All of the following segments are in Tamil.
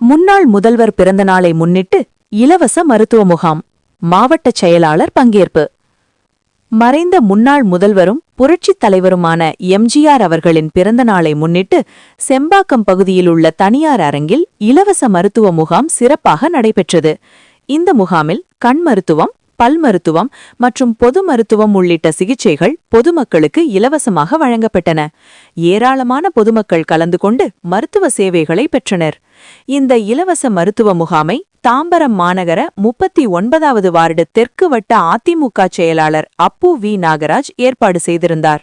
முன்னாள் முதல்வர் பிறந்தநாளை முன்னிட்டு இலவச மருத்துவ முகாம். மாவட்ட செயலாளர் பங்கேற்பு. மறைந்த முன்னாள் முதல்வரும் புரட்சித் தலைவருமான எம்ஜிஆர் அவர்களின் பிறந்தநாளை முன்னிட்டு செம்பாக்கம் பகுதியில் உள்ள தனியார் அரங்கில் இலவச மருத்துவ முகாம் சிறப்பாக நடைபெற்றது. இந்த முகாமில் கண் மருத்துவம் பல் மருத்துவம் மற்றும் பொது மருத்துவம் உள்ளிட்ட சிகிச்சைகள் பொதுமக்களுக்கு இலவசமாக வழங்கப்பட்டன. ஏராளமான பொதுமக்கள் கலந்து கொண்டு மருத்துவ சேவைகளை பெற்றனர். இந்த இலவச மருத்துவ முகாமை தாம்பரம் மாநகர முப்பத்தி ஒன்பதாவது வார்டு தெற்கு வட்ட அதிமுக செயலாளர் அப்பு வி நாகராஜ் ஏற்பாடு செய்திருந்தார்.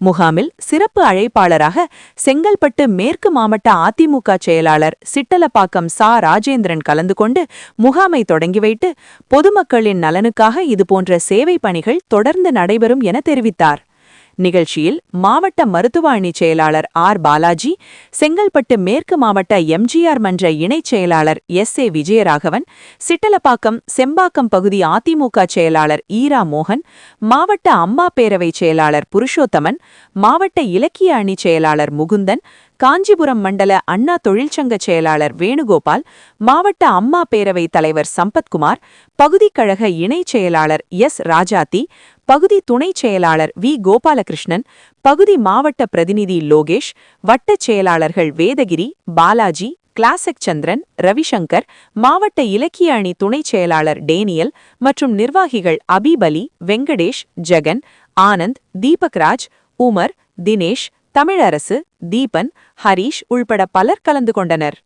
முகாமில் சிறப்பு அழைப்பாளராக செங்கல்பட்டு மேற்கு மாவட்ட அதிமுக செயலாளர் சிட்டலப்பாக்கம் சா. ராஜேந்திரன் கலந்து கொண்டு முகாமை தொடங்கி வைத்து பொதுமக்களின் நலனுக்காக இதுபோன்ற சேவை பணிகள் தொடர்ந்து நடைபெறும் என தெரிவித்தார். நிகழ்ச்சியில் மாவட்ட மருத்துவ அணி செயலாளர் ஆர். பாலாஜி செங்கல்பட்டு மேற்கு மாவட்ட எம்ஜிஆர் மன்ற இணைச் செயலாளர் எஸ். ஏ. விஜயராகவன் சிட்டலப்பாக்கம் செம்பாக்கம் பகுதி அதிமுக செயலாளர் ஈரா மோகன் மாவட்ட அம்மா பேரவை செயலாளர் புருஷோத்தமன் மாவட்ட இலக்கிய அணி செயலாளர் முகுந்தன் காஞ்சிபுரம் மண்டல அண்ணா தொழிற்சங்க செயலாளர் வேணுகோபால் மாவட்ட அம்மா பேரவை தலைவர் சம்பத்குமார் பகுதிக் கழக இணைச் செயலாளர் எஸ். ராஜாத்தி பகுதி துணைச் செயலாளர் வி. கோபாலகிருஷ்ணன் பகுதி மாவட்ட பிரதிநிதி லோகேஷ் வட்டச் செயலாளர்கள் வேதகிரி பாலாஜி கிளாசிக் சந்திரன் ரவிசங்கர் மாவட்ட இலக்கிய அணி துணைச் செயலாளர் டேனியல் மற்றும் நிர்வாகிகள் அபிபலி வெங்கடேஷ் ஜெகன் ஆனந்த் தீபக்ராஜ் உமர் தினேஷ் தமிழரசு தீபன் ஹரீஷ் உள்பட பலர் கலந்து கொண்டனர்.